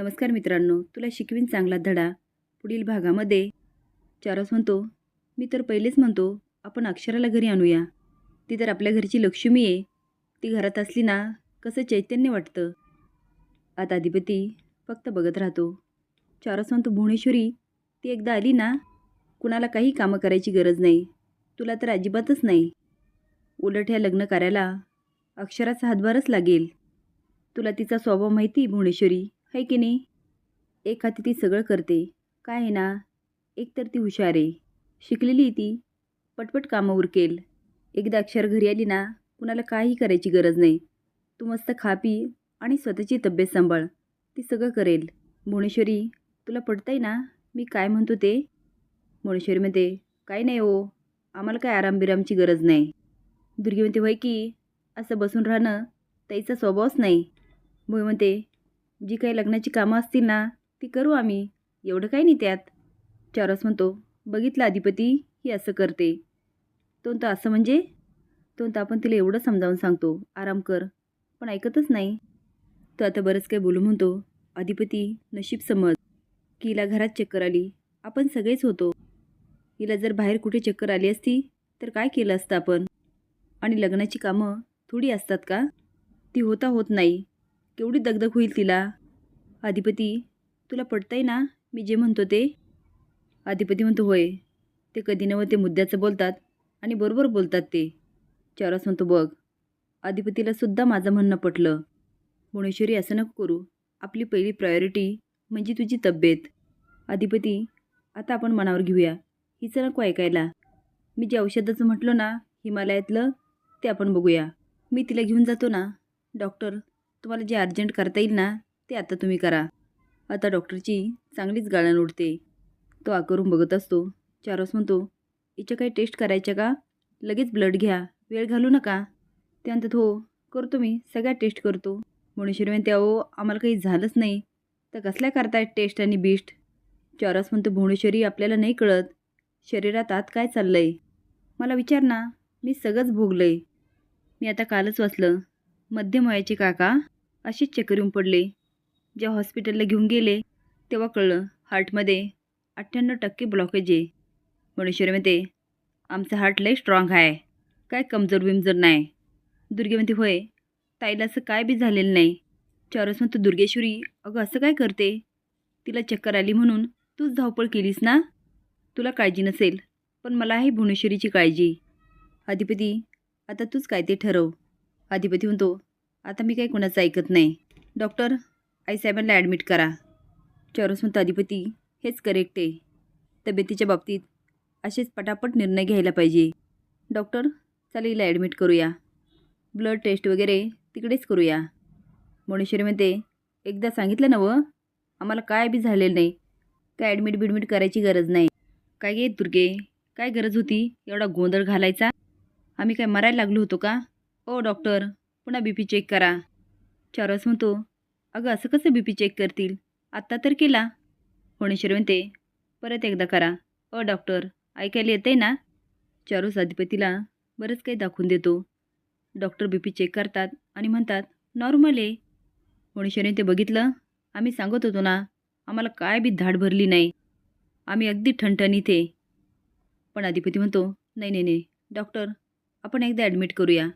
नमस्कार मित्रांनो तुला शिकवीन चांगला धडा. पुढील भागामध्ये चारस म्हणतो मी तर पहिलेच म्हणतो आपण अक्षराला घरी आणूया. ती तर आपल्या घरची लक्ष्मी आहे. ती घरात असली ना कसं चैतन्य वाटतं. आता अधिपती फक्त बघत राहतो. चारस म्हणतो भुवनेश्वरी ती एकदा आली ना कुणाला काही कामं करायची गरज नाही. तुला तर अजिबातच नाही. उलट ह्या लग्न कार्याला अक्षराचा हातभारच लागेल. तुला तिचा स्वभाव माहिती भुवनेश्वरी. है की नाही? एक हाती ती सगळं करते. काय आहे ना? एक तर ती हुशार आहे. शिकलेली ती. पटपट कामं उरकेल. एकदा अक्षर घरी आली ना कुणाला काही करायची गरज नाही. तू मस्त खा पी आणि स्वतःची तब्येत सांभाळ. ती सगळं करेल. भुवनेश्वरी तुला पटतंय ना? मी काय म्हणतो ते? भुवनेश्वरी म्हणते काही नाही हो. आम्हाला काय आरामबिरामची गरज नाही. दुर्गी म्हणते होय की? असं बसून राहणं ताईचा स्वभावच नाही. भुई म्हणते जी काही लग्नाची कामं असतील ना ती करू आम्ही. एवढं काही नाही त्यात. चारस म्हणतो बघितलं अधिपती ही असं करते. तो तर असं म्हणजे? तो तर आपण तिला एवढं समजावून सांगतो. आराम कर. पण ऐकतच नाही. तो आता बरंच काही बोलू म्हणतो अधिपती नशीब समज. की हिला घरात चक्कर आली. आपण सगळेच होतो. हिला जर बाहेर कुठे चक्कर आली असती तर काय केलं असतं आपण? आणि लग्नाची कामं थोडी असतात का? ती होता होत नाही. केवढी दगदग होईल तिला? अधिपती तुला पडतंय ना? मी जे म्हणतो ते? अधिपती म्हणतो होय. ते कधी नव्ह ते मुद्द्याचं बोलतात आणि बरोबर बोलतात ते. चारस म्हणतो बघ. अधिपतीला सुद्धा माझं म्हणणं पटलं. भुवनेश्वरी असं नको करू. आपली पहिली प्रायोरिटी म्हणजे तुझी तब्येत. अधिपती आता आपण मनावर घेऊया. हिचं नको ऐकायला. मी जे औषधाचं म्हटलं ना हिमालयातलं ते आपण बघूया. मी तिला घेऊन जातो ना डॉक्टर तुम्हाला जे अर्जंट करता येईल ना ते आता तुम्ही करा. आता डॉक्टरची चांगलीच गाळण उडते. तो आकरून बघत असतो. चारस म्हणतो हिच्या काही टेस्ट करायच्या का? लगेच ब्लड घ्या. वेळ घालू नका. त्यानंतर हो करतो मी. सगळ्या टेस्ट करतो. मुणेश्वरी म्हणते अहो आम्हाला काही झालंच नाही. तर कसल्या करतायत टेस्ट आणि बिस्ट? चारस म्हणतो भुवनेश्वरी आपल्याला नाही कळत. शरीरात आत काय चाललं आहे मला विचार ना. मी सगळंच भोगलं आहे मी आता कालच वाचलं. मध्यम वयाचे काका असेच चक्कर येऊन पडले. जेव्हा हॉस्पिटलला घेऊन गेले तेव्हा कळलं हार्टमध्ये अठ्ठ्याण्णव टक्के ब्लॉकेज आहे. भुवनेश्वरी म्हणते आमचं हार्ट लय स्ट्रॉंग आहे. काय कमजोर बिमजोर नाही. दुर्गे म्हणते होय ताईला असं काय बी झालेलं नाही. चारस म्हणतो दुर्गेश्वरी अगं असं काय करते? तिला चक्कर आली म्हणून तूच धावपळ केलीस ना? तुला काळजी नसेल पण मला आहे भुवनेश्वरीची काळजी. अधिपती आता तूच काय ते ठरव. अधिपती म्हणतो आता मी काही कुणाचं ऐकत नाही. डॉक्टर आईसाहेबांना ॲडमिट करा. चौरस अधिपती हेच करेक्ट आहे. तब्येतीच्या बाबतीत असेच पटापट निर्णय घ्यायला पाहिजे. डॉक्टर चालेल हिला ॲडमिट करूया. ब्लड टेस्ट वगैरे तिकडेच करूया. भुवनेश्वरी एकदा सांगितलं ना व? आम्हाला काय बी झालेलं नाही. काय ॲडमिट बिडमिट करायची गरज नाही. काय गे दुर्गे? काय गरज होती? एवढा गोंधळ घालायचा? आम्ही काय मरायला लागलो होतो का? ओ डॉक्टर पुन्हा बी पी चेक करा. चारस म्हणतो अगं असं कसं बी पी चेक करतील? आत्ता तर केला. होणेश्वर म्हणते परत एकदा करा. अ डॉक्टर ऐकायला येते ना? चारूस अधिपतीला बरंच काही दाखवून देतो. डॉक्टर बी पी चेक करतात आणि म्हणतात नॉर्मल आहे. होणेश्वरीने ते बघितलं? आम्ही सांगत होतो ना आम्हाला काय बी धाड भरली नाही. आम्ही अगदी ठणठणीत आहे. पण अधिपती म्हणतो नाही नाही नाही. डॉक्टर आपण एकदा ॲडमिट करूया.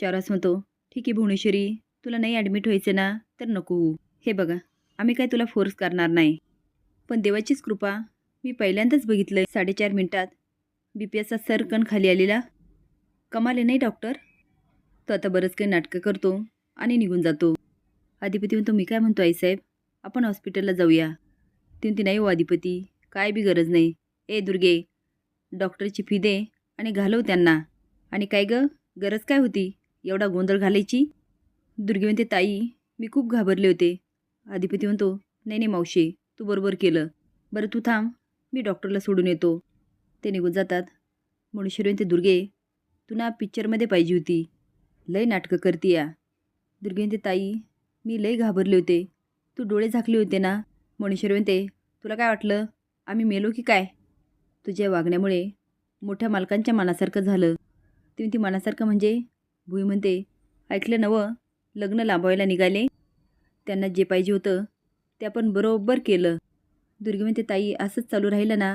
चारस म्हणतो ठीक आहे भुवनेश्वरी तुला नाही ॲडमिट व्हायचं ना तर नको. हे बघा आम्ही काय तुला फोर्स करणार नाही. पण देवाचीच कृपा मी पहिल्यांदाच बघितलं आहे साडेचार मिनटात. बी पी एसचा सरकण खाली आलेला. कमाले नाही डॉक्टर तो आता बरंच काही नाटकं करतो आणि निघून जातो. अधिपती म्हणतो मी काय म्हणतो आईसाहेब? आपण हॉस्पिटलला जाऊया. ती नाही हो अधिपती काय बी गरज नाही. ए दुर्गे डॉक्टरची फी दे आणि घालव त्यांना. आणि काय गं? गरज काय होती? एवढा गोंधळ घालायची? दुर्गे म्हणते ताई मी खूप घाबरले होते. अधिपती म्हणतो नाही नाही मावशी तू बरोबर केलं. बरं तू थांब मी डॉक्टरला सोडून येतो. ते निघून जातात. मुळेश्वरी म्हणते दुर्गे तू ना पिक्चरमध्ये पाहिजे होती. लय नाटकं करते या. दुर्गे म्हणते ताई मी लय घाबरले होते. तू डोळे झाकले होते ना? मणेश्वरी म्हणते तुला काय वाटलं? आम्ही मेलो की काय? तुझ्या वागण्यामुळे मोठ्या मालकांच्या मनासारखं झालं. ती म्हणते मनासारखं म्हणजे भुई म्हणते ऐकलं नवं लग्न लांबवायला निघाले. त्यांना जे पाहिजे होतं ते आपण बरोबर केलं. दुर्गी म्हणते ताई असंच चालू राहिलं ना.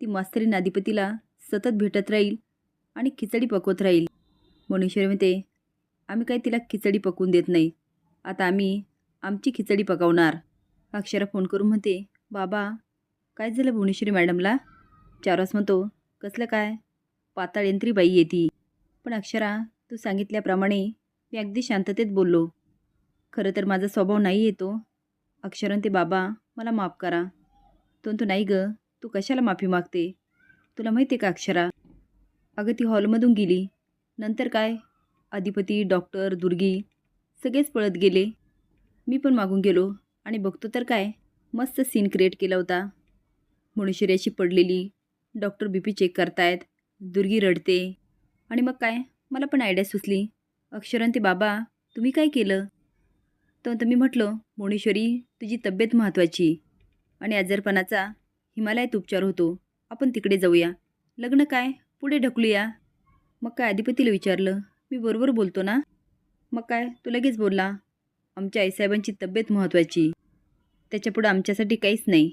ती मास्तरी नाधिपतीला सतत भेटत राहील आणि खिचडी पकवत राहील. मनुष्यरी म्हणते आम्ही काही तिला खिचडी पकवून देत नाही. आता आम्ही आमची खिचडी पकवणार. अक्षरा फोन करून म्हणते बाबा काय झालं भुवनेश्वरी मॅडमला? चारस म्हणतो कसलं काय? पाताळ यंत्री बाई येते पण अक्षरा तू सांगितल्याप्रमाणे मी अगदी शांततेत बोललो. खरं तर माझा स्वभाव नाही येतो अक्षरन ते बाबा मला माफ करा. तो तो नाही ग तू कशाला माफी मागते? तुला माहिती आहे का अक्षरा? अगं ती हॉलमधून गेली. नंतर काय? अधिपती डॉक्टर दुर्गी सगळेच पळत गेले. मी पण मागून गेलो. आणि बघतो तर काय? मस्त सीन क्रिएट केला होता. मनुष्यरी अशी पडलेली. डॉक्टर बी पी चेक करतायत. दुर्गी रडते. आणि मग काय? मला पण आयडिया सुचली. अक्षरन ते बाबा तुम्ही काय केलं? तर मी म्हटलं मोणेश्वरी तुझी तब्येत महत्त्वाची आणि आजारपणाचा हिमालयात उपचार होतो. आपण तिकडे जाऊया. लग्न काय? पुढे ढकलूया. मग काय अधिपतीला विचारलं? मी बरोबर बोलतो ना? मग काय? तू लगेच बोलला. आमच्या आईसाहेबांची तब्येत महत्त्वाची. त्याच्यापुढं आमच्यासाठी काहीच नाही.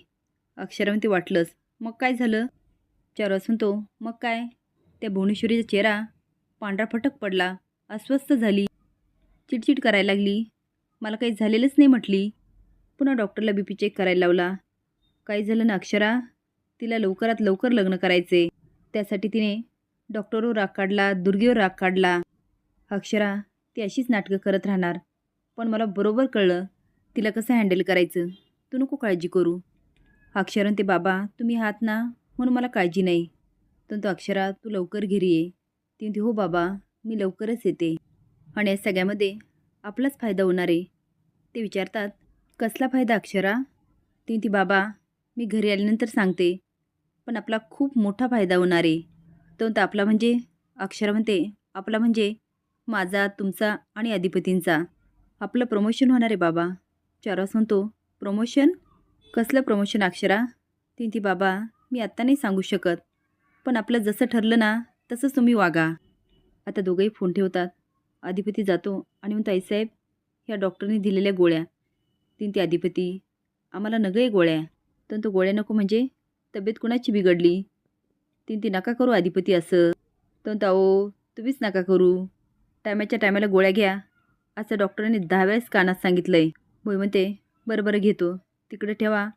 अक्षरावंती वाटलंच. मग काय झालं? चार वाजून तो. मग काय? त्या भुवनेश्वरीचा चेहरा पांढरा फटक पडला. अस्वस्थ झाली. चिडचिड करायला लागली. मला काही झालेलंच नाही म्हटली. पुन्हा डॉक्टरला बी पी चेक करायला लावला. काही झालं ना अक्षरा? तिला लवकरात लवकर लग्न करायचे. त्यासाठी तिने डॉक्टरवर राग काढला दुर्गेवर राग काढला. अक्षरा ती अशीच नाटकं करत राहणार. पण मला बरोबर कळलं. तिला कसं हँडल करायचं? तू नको काळजी करू. अक्षरन ते बाबा तुम्ही आहात ना? म्हणून मला काळजी नाही. तर तो अक्षरा तू लवकर घरी ये. ती म्हणते हो बाबा मी लवकरच येते. आणि या सगळ्यामध्ये आपलाच फायदा होणार आहे. ते विचारतात कसला फायदा अक्षरा? ती ती बाबा मी घरी आल्यानंतर सांगते पण आपला खूप मोठा फायदा होणार आहे. तो तर आपला म्हणजे? अक्षरा म्हणते आपला म्हणजे माझा तुमचा आणि अधिपतींचा. आपलं प्रमोशन होणार आहे बाबा. चारवास म्हणतो प्रमोशन कसलं प्रमोशन अक्षरा? ती ती बाबा मी आत्ता नाही सांगू शकत पण आपलं जसं ठरलं ना तसंच तुम्ही वागा. आता दोघंही फोन ठेवतात. अधिपती जातो आणि म्हणतो आईसाहेब ह्या डॉक्टरने दिलेल्या गोळ्या. तीन ते अधिपती आम्हाला नगय गोळ्या तर तो गोळ्या नको म्हणजे तब्येत कुणाची बिघडली? तीन ती नका करू अधिपती असं. तर तो अहो तुम्हीच नका करू. टायमाच्या टायमाला गोळ्या घ्या. असं डॉक्टरांनी दहा वेळेस कानात सांगितलं आहे होय म्हणते बरं बरं घेतो. तिकडे ठेवा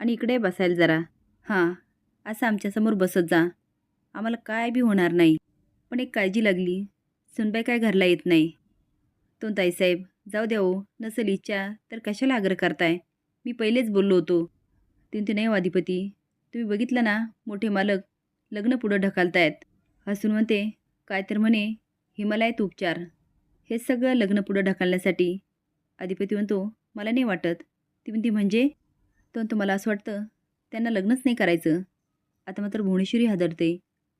आणि इकडे बसायला जरा. हां असं आमच्यासमोर बसत जा. आम्हाला काय बी होणार नाही. पण एक काळजी लागली. सुनबाई काय घरला येत नाही. तो ताईसाहेब जाऊ द्या हो. नसेल इच्छा तर कशाला आग्रह करताय? मी पहिलेच बोललो होतो. तीन ते नाही हो तुम्ही बघितलं ना मोठे मालक लग्न पुढं ढकलतायत. हसून म्हणते काय तर म्हणे हिमालयात उपचार. हे सगळं लग्न पुढं ढकलण्यासाठी. अधिपती म्हणतो मला नाही वाटत. ती म्हणते म्हणजे? तो म्हणतो मला असं वाटतं त्यांना लग्नच नाही करायचं. आता मात्र भुवनेश्वरी हादरते.